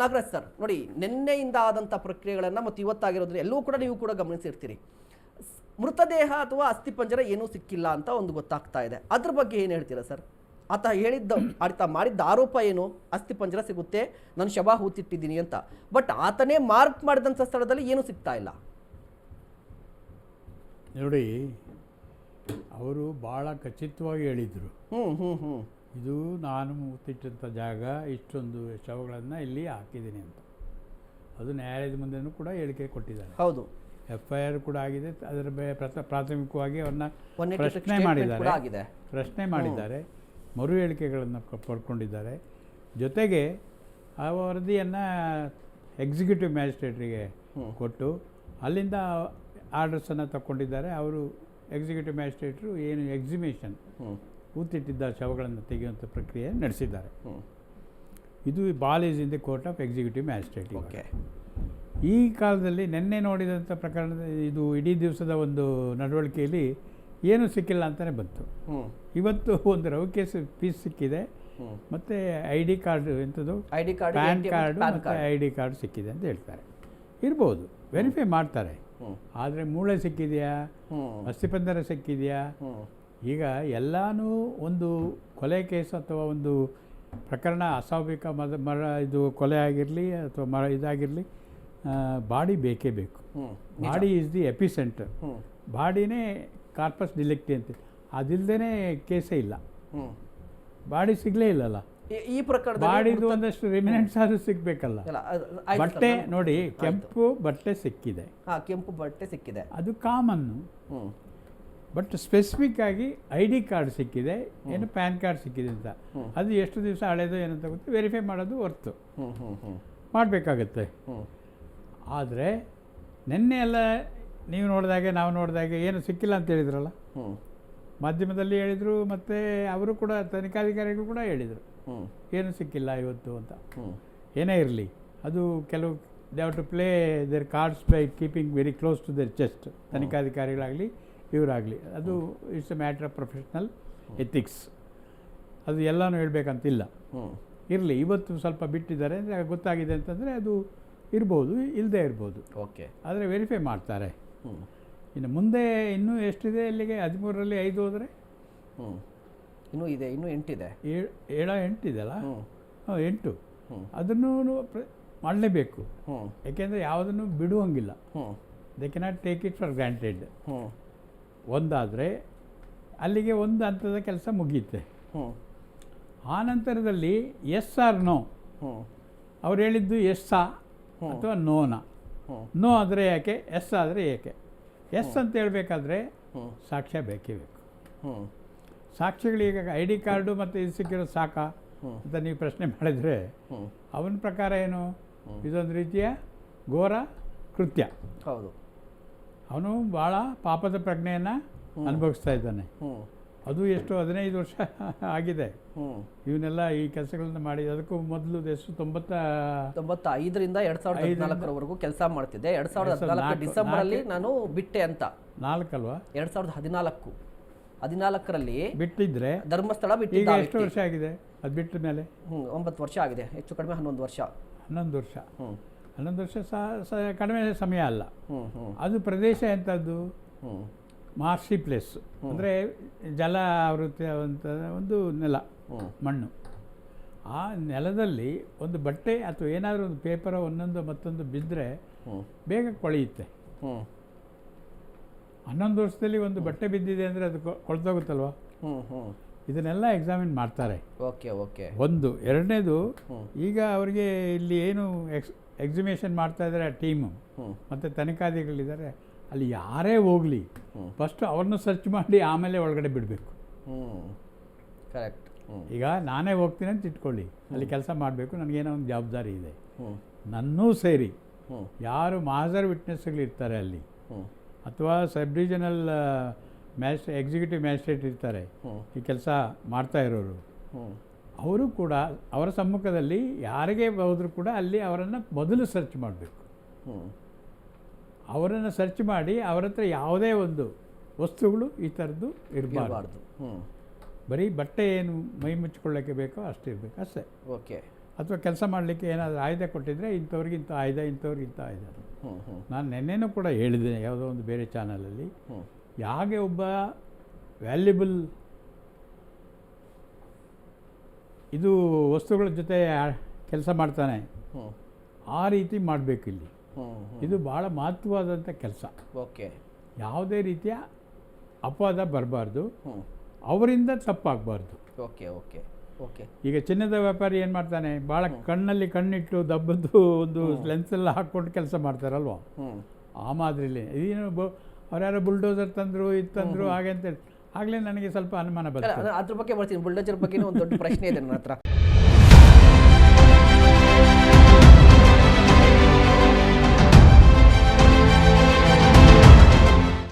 Nagaraj sir ನೋಡಿ ನಿನ್ನೆಯಿಂದ ಆದಂಥ ಪ್ರಕ್ರಿಯೆಗಳನ್ನು ಮತ್ತು ಇವತ್ತಾಗಿರೋದ್ರ ಎಲ್ಲವೂ ಕೂಡ ನೀವು ಕೂಡ ಗಮನಿಸಿರ್ತೀರಿ. ಮೃತದೇಹ ಅಥವಾ ಅಸ್ಥಿಪಂಜರ ಏನೂ ಸಿಕ್ಕಿಲ್ಲ ಅಂತ ಒಂದು ಗೊತ್ತಾಗ್ತಾ ಇದೆ. ಅದ್ರ ಬಗ್ಗೆ ಏನು ಹೇಳ್ತೀರಾ ಸರ್? ಆತ ಹೇಳಿದ್ದ ಆತ ಮಾಡಿದ್ದ ಆರೋಪ ಏನು? ಅಸ್ಥಿಪಂಜರ ಸಿಗುತ್ತೆ ನಾನು ಶವ ಹೂತಿಟ್ಟಿದ್ದೀನಿ ಅಂತ. ಬಟ್ ಆತನೇ ಮಾರ್ಕ್ ಮಾಡಿದಂಥ ಸ್ಥಳದಲ್ಲಿ ಏನೂ ಸಿಗ್ತಾ ಇಲ್ಲ. ನೋಡಿ ಅವರು ಭಾಳ ಖಚಿತವಾಗಿ ಹೇಳಿದರು. ಹ್ಞೂ ಹ್ಞೂ ಹ್ಞೂ ಇದು ನಾನು ಮೂತಿಟ್ಟಂಥ ಜಾಗ ಇಷ್ಟೊಂದು ಶವಗಳನ್ನು ಇಲ್ಲಿ ಹಾಕಿದ್ದೀನಿ ಅಂತ. ಅದು ನ್ಯಾಯಾಲಯದ ಮುಂದೆನೂ ಕೂಡ ಹೇಳಿಕೆ ಕೊಟ್ಟಿದ್ದಾರೆ. ಹೌದು. ಎಫ್ ಐ ಆರ್ ಕೂಡ ಆಗಿದೆ. ಅದರ ಪ್ರಾಥಮಿಕವಾಗಿ ಅವನ್ನ ಪ್ರಶ್ನೆ ಮಾಡಿದ್ದಾರೆ. ಪ್ರಶ್ನೆ ಮಾಡಿದ್ದಾರೆ. ಮರು ಹೇಳಿಕೆಗಳನ್ನು ಪಡ್ಕೊಂಡಿದ್ದಾರೆ. ಜೊತೆಗೆ ಆ ವರದಿಯನ್ನು ಎಕ್ಸಿಕ್ಯೂಟಿವ್ ಮ್ಯಾಜಿಸ್ಟ್ರೇಟ್ರಿಗೆ ಕೊಟ್ಟು ಅಲ್ಲಿಂದ ಆರ್ಡರ್ಸನ್ನು ತಗೊಂಡಿದ್ದಾರೆ ಅವರು ಎಕ್ಸಿಕ್ಯೂಟಿವ್ ಮ್ಯಾಜಿಸ್ಟ್ರೇಟ್ರು ಏನು ಎಕ್ಸಿಬಿಷನ್ ಹ್ಞೂ ಊತಿಟ್ಟಿದ್ದ ಶವಗಳನ್ನು ತೆಗೆಯುವಂಥ ಪ್ರಕ್ರಿಯೆ ನಡೆಸಿದ್ದಾರೆ. ಇದು ball is in the court of executive magistrate okay. ಈ ಕಾಲದಲ್ಲಿ ನಿನ್ನೆ ನೋಡಿದಂಥ ಪ್ರಕರಣ ಇದು ಇಡೀ ದಿವಸದ ಒಂದು ನಡವಳಿಕೆಯಲ್ಲಿ ಏನೂ ಸಿಕ್ಕಿಲ್ಲ ಅಂತಲೇ ಬಂತು. ಇವತ್ತು ಒಂದು ರವ್ ಕೇಸ್ ಪೀಸ್ ಸಿಕ್ಕಿದೆ. ಮತ್ತು ಐ ಡಿ ಕಾರ್ಡ್ ಎಂಥದ್ದು? I D card pan card ಮತ್ತು ಐ ಡಿ ಕಾರ್ಡ್ ಸಿಕ್ಕಿದೆ ಅಂತ ಹೇಳ್ತಾರೆ. ಇರ್ಬೋದು. ವೆರಿಫೈ ಮಾಡ್ತಾರೆ. ಆದರೆ ಮೂಳೆ ಸಿಕ್ಕಿದೆಯಾ? ಅಸ್ಥಿಪಂದರ ಸಿಕ್ಕಿದೆಯಾ? ಈಗ ಎಲ್ಲನೂ ಒಂದು ಕೊಲೆ ಕೇಸ್ ಅಥವಾ ಒಂದು ಪ್ರಕರಣ ಅಸ್ವಾಭಾವಿಕ ಮದ ಮರ ಇದು ಕೊಲೆ ಆಗಿರಲಿ ಅಥವಾ ಮರ ಇದಾಗಿರಲಿ ಬಾಡಿ ಬೇಕೇ ಬೇಕು. ಬಾಡಿ ಈಸ್ ದಿ ಎಪಿಸೆಂಟರ್ ಬಾಡಿನೇ ಕಾರ್ಪಸ್ ಡಿಲೆಕ್ಟಿ ಅಂತ ಅದಿಲ್ಲದೇ ಕೇಸೇ ಇಲ್ಲ. ಬಾಡಿ ಸಿಗಲೇ ಇಲ್ಲಲ್ಲ. ಈ- ಪ್ರಕರಣ ಬಾಡಿದು ಒಂದಷ್ಟು ರಿಮಿನೆಂಟ್ಸ್ ಆದರೂ ಸಿಗಬೇಕಲ್ಲ. ಬಟ್ಟೆ ನೋಡಿ ಕೆಂಪು ಬಟ್ಟೆ ಸಿಕ್ಕಿದೆ. ಕೆಂಪು ಬಟ್ಟೆ ಸಿಕ್ಕಿದೆ. ಅದು ಕಾಮನ್ನು. ಬಟ್ ಸ್ಪೆಸಿಫಿಕ್ ಆಗಿ ಐ ಡಿ ಕಾರ್ಡ್ ಸಿಕ್ಕಿದೆ ಏನು ಪ್ಯಾನ್ ಕಾರ್ಡ್ ಸಿಕ್ಕಿದೆ ಅಂತ. ಅದು ಎಷ್ಟು ದಿವಸ ಹಳೆಯದು ಏನಂತ ಗೊತ್ತು ವೆರಿಫೈ ಮಾಡೋದು ಹೊರ್ತು. ಮಾಡಬೇಕಾಗತ್ತೆ. ಆದರೆ ನಿನ್ನೆ ಎಲ್ಲ ನೀವು ನೋಡಿದಾಗೆ ನಾವು ನೋಡಿದಾಗೆ ಏನು ಸಿಕ್ಕಿಲ್ಲ ಅಂತ ಹೇಳಿದ್ರಲ್ಲ? ಮಾಧ್ಯಮದಲ್ಲಿ ಹೇಳಿದರು ಮತ್ತು ಅವರು ಕೂಡ ತನಿಖಾಧಿಕಾರಿಗಳು ಕೂಡ ಹೇಳಿದರು. ಏನು ಸಿಕ್ಕಿಲ್ಲ ಇವತ್ತು ಅಂತ. ಏನೇ ಇರಲಿ ಅದು ಕೆಲವು they to play their cards by keeping very close to their chest ತನಿಖಾಧಿಕಾರಿಗಳಾಗಲಿ ಇವರಾಗಲಿ ಅದು it's a matter of professional ethics ಅದು ಎಲ್ಲನೂ ಹೇಳಬೇಕಂತಿಲ್ಲ. ಹ್ಞೂ ಇರಲಿ ಇವತ್ತು ಸ್ವಲ್ಪ ಬಿಟ್ಟಿದ್ದಾರೆ ಅಂದರೆ ಗೊತ್ತಾಗಿದೆ ಅಂತಂದರೆ ಅದು ಇರ್ಬೋದು ಇಲ್ಲದೆ ಇರ್ಬೋದು. ಓಕೆ. ಆದರೆ ವೆರಿಫೈ ಮಾಡ್ತಾರೆ. ಇನ್ನು ಮುಂದೆ ಇನ್ನೂ ಎಷ್ಟಿದೆ ಅಲ್ಲಿಗೆ? ಹದಿಮೂರರಲ್ಲಿ ಐದು ಹೋದರೆ? ಹ್ಞೂ ಇನ್ನೂ ಇದೆ ಇನ್ನೂ ಎಂಟಿದೆ. ಏಳು ಎಂಟಿದೆಯಲ್ಲ? ಹ್ಞೂ ಹಾಂ ಎಂಟು. ಅದನ್ನು ಮಾಡಲೇಬೇಕು. ಹ್ಞೂ ಯಾಕೆಂದರೆ ಯಾವುದನ್ನು ಬಿಡುವಂಗಿಲ್ಲ. ಹ್ಞೂ they cannot take it for granted ಹ್ಞೂ ಒಂದಾದರೆ ಅಲ್ಲಿಗೆ ಒಂದು ಹಂತದ ಕೆಲಸ ಮುಗಿಯುತ್ತೆ ಆ ನಂತರದಲ್ಲಿ ಎಸ್ ಆರ್ ನೋ. ಅವ್ರು ಹೇಳಿದ್ದು ಎಸ್ ಆ ಅಥವಾ ನೋನ? ನೋ ಆದರೆ ಯಾಕೆ? ಎಸ್ ಆದರೆ ಏಕೆ? ಎಸ್ ಅಂತ ಹೇಳಬೇಕಾದ್ರೆ ಸಾಕ್ಷ್ಯ ಬೇಕೇ ಬೇಕು. ಸಾಕ್ಷ್ಯಗಳಿಗೆ ಸಾಕ್ಷಿಗಳೀಗ ಐ ಡಿ ಕಾರ್ಡು ಮತ್ತು ಇದು ಸಿಕ್ಕಿರೋ ಸಾಕ? ಅಂತ ನೀವು ಪ್ರಶ್ನೆ ಮಾಡಿದರೆ ಅವನ ಪ್ರಕಾರ ಏನು? ಇದೊಂದು ರೀತಿಯ ಘೋರ ಕೃತ್ಯ. ಹೌದು. ಅವನು ಭಾಳ ಪಾಪದ ಪ್ರಜ್ಞೆಯನ್ನು ಅನುಭವಿಸ್ತಾ ಇದ್ದಾನೆ. ಹ್ಞೂ ಅದು ಎಷ್ಟು ಹದಿನೈದು ವರ್ಷ ಆಗಿದೆ. ಹ್ಞೂ ಇವನ್ನೆಲ್ಲ ಈ ಕೆಲಸಗಳನ್ನ ಮಾಡಿ ಅದಕ್ಕೂ ಮೊದಲು ಎಷ್ಟು ತೊಂಬತ್ತ ತೊಂಬತ್ತ ಐದರಿಂದ ಎರಡ್ ಸಾವಿರದ ಹದಿನಾಲ್ಕರವರೆಗೂ ಕೆಲಸ ಮಾಡ್ತಿದ್ದೆ. ಎರಡ್ ಸಾವಿರದ ಹದಿನಾಲ್ಕು ನಾಲ್ಕು- ಡಿಸೆಂಬರ್ ಅಲ್ಲಿ ನಾನು ಬಿಟ್ಟೆ ಅಂತ. ನಾಲ್ಕಲ್ವಾ? ಎರಡ್ ಸಾವಿರದ ಹದಿನಾಲ್ಕು. ಹದಿನಾಲ್ಕರಲ್ಲಿ ಬಿಟ್ಟಿದ್ರೆ ಧರ್ಮಸ್ಥಳ ಬಿಟ್ಟಿದ್ದ ಎಷ್ಟು ವರ್ಷ ಆಗಿದೆ? ಅದು ಬಿಟ್ಟ ಮೇಲೆ ಹ್ಞೂ ಒಂಬತ್ತು ವರ್ಷ ಆಗಿದೆ ಹೆಚ್ಚು ಕಡಿಮೆ ಹನ್ನೊಂದು ವರ್ಷ. ಹನ್ನೊಂದು ವರ್ಷ. ಹ್ಮ್. ಹನ್ನೊಂದು ವರ್ಷ ಸಹ ಸ ಕಡಿಮೆ ಸಮಯ ಅಲ್ಲ. ಅದು ಪ್ರದೇಶ ಎಂಥದ್ದು ಮಾರ್ಸಿ ಮಾರ್ಷಿ ಪ್ಲೇಸ್ ಅಂದರೆ ಜಲ ಆವೃತ್ತಿ ಅಂತ ಒಂದು ನೆಲ ಮಣ್ಣು. ಆ ನೆಲದಲ್ಲಿ ಒಂದು ಬಟ್ಟೆ ಅಥವಾ ಏನಾದರೂ ಒಂದು ಪೇಪರ ಒಂದೊಂದು ಮತ್ತೊಂದು ಬಿದ್ದರೆ ಬೇಗ ಕೊಳೆಯುತ್ತೆ. ಹನ್ನೊಂದು ವರ್ಷದಲ್ಲಿ ಒಂದು ಬಟ್ಟೆ ಬಿದ್ದಿದೆ ಅಂದರೆ ಅದು ಕೊಳ್ತೋಗುತ್ತಲ್ವ? ಇದನ್ನೆಲ್ಲ ಎಕ್ಸಾಮಿನ್ ಮಾಡ್ತಾರೆ. Okay okay. ಒಂದು. ಎರಡನೇದು ಈಗ ಅವರಿಗೆ ಇಲ್ಲಿ ಏನು ಎಕ್ಸ್ ಎಕ್ಸಿಬಿಷನ್ ಮಾಡ್ತಾ ಇದ್ದಾರೆ ಆ ಟೀಮು ಮತ್ತು ತನಿಖಾಧಿಗಳಿದ್ದಾರೆ ಅಲ್ಲಿ ಯಾರೇ ಹೋಗಲಿ ಫಸ್ಟ್ ಅವ್ರನ್ನ ಸರ್ಚ್ ಮಾಡಿ ಆಮೇಲೆ ಒಳಗಡೆ ಬಿಡಬೇಕು. ಕರೆಕ್ಟ್ ಈಗ ನಾನೇ ಹೋಗ್ತೀನಿ ಅಂತ ಇಟ್ಕೊಳ್ಳಿ. ಅಲ್ಲಿ ಕೆಲಸ ಮಾಡಬೇಕು ನನಗೇನೋ ಒಂದು ಜವಾಬ್ದಾರಿ ಇದೆ. ನನ್ನೂ ಸೇರಿ ಯಾರು ಮಾಜರ್ ವಿಟ್ನೆಸ್ಗಳಿರ್ತಾರೆ ಅಲ್ಲಿ ಅಥವಾ sub divisional mag executive magistrate ಇರ್ತಾರೆ ಈ ಕೆಲಸ ಮಾಡ್ತಾ ಇರೋರು. ಅವರು ಕೂಡ ಅವರ ಸಮ್ಮುಖದಲ್ಲಿ ಯಾರಿಗೆ ಹೋದರೂ ಕೂಡ ಅಲ್ಲಿ ಅವರನ್ನು ಮೊದಲು ಸರ್ಚ್ ಮಾಡಬೇಕು. ಅವರನ್ನು ಸರ್ಚ್ ಮಾಡಿ ಅವರ ಹತ್ರ ಯಾವುದೇ ಒಂದು ವಸ್ತುಗಳು ಈ ಥರದ್ದು ಇರಬಾರ್ದು. ಬರೀ ಬಟ್ಟೆ ಏನು ಮೈ ಮುಚ್ಚಿಕೊಳ್ಳೋಕ್ಕೆ ಬೇಕೋ ಅಷ್ಟು ಇರಬೇಕು ಅಷ್ಟೇ. ಓಕೆ. ಅಥವಾ ಕೆಲಸ ಮಾಡಲಿಕ್ಕೆ ಏನಾದರೂ ಆಯುಧ ಕೊಟ್ಟಿದ್ದರೆ ಇಂಥವ್ರಿಗೆ ಇಂಥ ಆಯುಧ ಇಂಥವ್ರಿಗೆ ಇಂಥ ನಾನು ನಿನ್ನೆನೂ ಕೂಡ ಹೇಳಿದೆ ಯಾವುದೋ ಒಂದು ಬೇರೆ ಚಾನಲಲ್ಲಿ ಯಾಗೆ ಒಬ್ಬ ವ್ಯಾಲ್ಯುಬಲ್ ಇದು ವಸ್ತುಗಳ ಜೊತೆ ಕೆಲಸ ಮಾಡ್ತಾನೆ. ಆ ರೀತಿ ಮಾಡಬೇಕು ಇಲ್ಲಿ. ಇದು ಭಾಳ ಮಹತ್ವವಾದಂಥ ಕೆಲಸ. ಓಕೆ. ಯಾವುದೇ ರೀತಿಯ ಅಪವಾದ ಬರಬಾರ್ದು. ಅವರಿಂದ ತಪ್ಪಾಗಬಾರ್ದು. Okay okay okay. ಈಗ ಚಿನ್ನದ ವ್ಯಾಪಾರಿ ಏನು ಮಾಡ್ತಾನೆ? ಭಾಳ ಕಣ್ಣಲ್ಲಿ ಕಣ್ಣಿಟ್ಟು ದಬ್ಬದ್ದು ಒಂದು ಲೆನ್ಸೆಲ್ಲ ಹಾಕ್ಕೊಂಡು ಕೆಲಸ ಮಾಡ್ತಾರಲ್ವ? ಆ ಮಾದರಿಲಿ. ಇದೇನು ಬ ಅವ್ರ್ಯಾರೋ ಬುಲ್ಡೋಸರ್ ತಂದರು ಇದು ತಂದರು ಹಾಗೆ ಅಂತೇಳಿ. ಆಗಲೇ ನನಗೆ ಸ್ವಲ್ಪ ಅನುಮಾನ ಬರುತ್ತೆ. ಬರ್ತದೆ ಅದ್ರ ಬಗ್ಗೆ ಬರ್ತೀನಿ ಬುಲ್ಡೋಜರ್ ಬಗ್ಗೆ ಒಂದು ದೊಡ್ಡ ಪ್ರಶ್ನೆ ಇದೆ ನನ್ನ ಹತ್ರ.